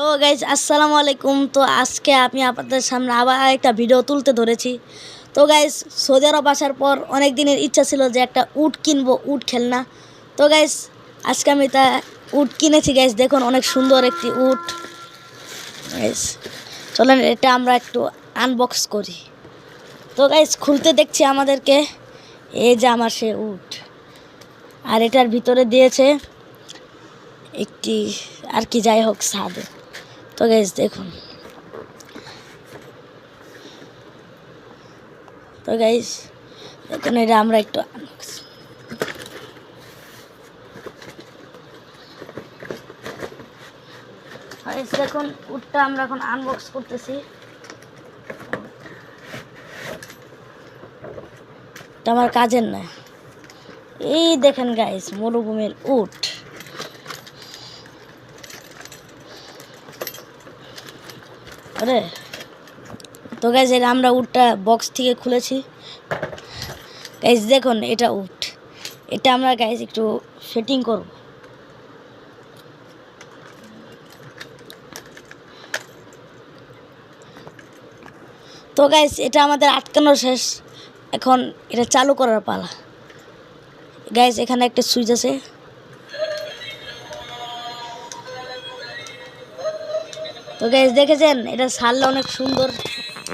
Hello guys আসসালামু আলাইকুম তো আজকে আমি আপনাদের সামনে আবার একটা ভিডিও তুলতে ধরেছি। তো গাইজ সৌদি আরব আসার পর অনেক দিনের ইচ্ছা ছিল যে একটা উট কিনবো, উট খেলনা। তো গাইজ আজকে আমি তা উট কিনেছি গাইজ দেখুন অনেক সুন্দর একটি উট। গাইজ চলেন এটা আমরা একটু আনবক্স করি। তো গাইজ খুলতে দেখছি আমাদেরকে, এই যে আমার সে উট। আর এটার ভিতরে দিয়েছে একটি, আর কি যাই হোক সাদে তো গাইজ দেখুন। তো গাইজ দেখুন এটা আমরা একটু দেখুন, উটটা আমরা এখন আনবক্স করতেছি। আমার কাজের না এই দেখেন গাইস মরুভূমির উট। আরে, তো গাইজ এটা আমরা উটটা বক্স থেকে খুলেছি। গাইজ দেখুন, এটা উট। এটা আমরা গাইজ একটু সেটিং করব। তো গাইজ এটা আমাদের আটকানো শেষ। এখন এটা চালু করার পালা। গাইজ এখানে একটা সুইচ আছে। তো গ্যাস দেখেছেন? এটা সারলে অনেক সুন্দর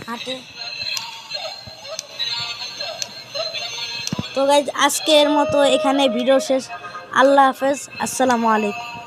হাঁটে। তো গাইজ আজকের মতো এখানে ভিডিও শেষ। আল্লাহ হাফেজ। আসসালামু আলাইকুম।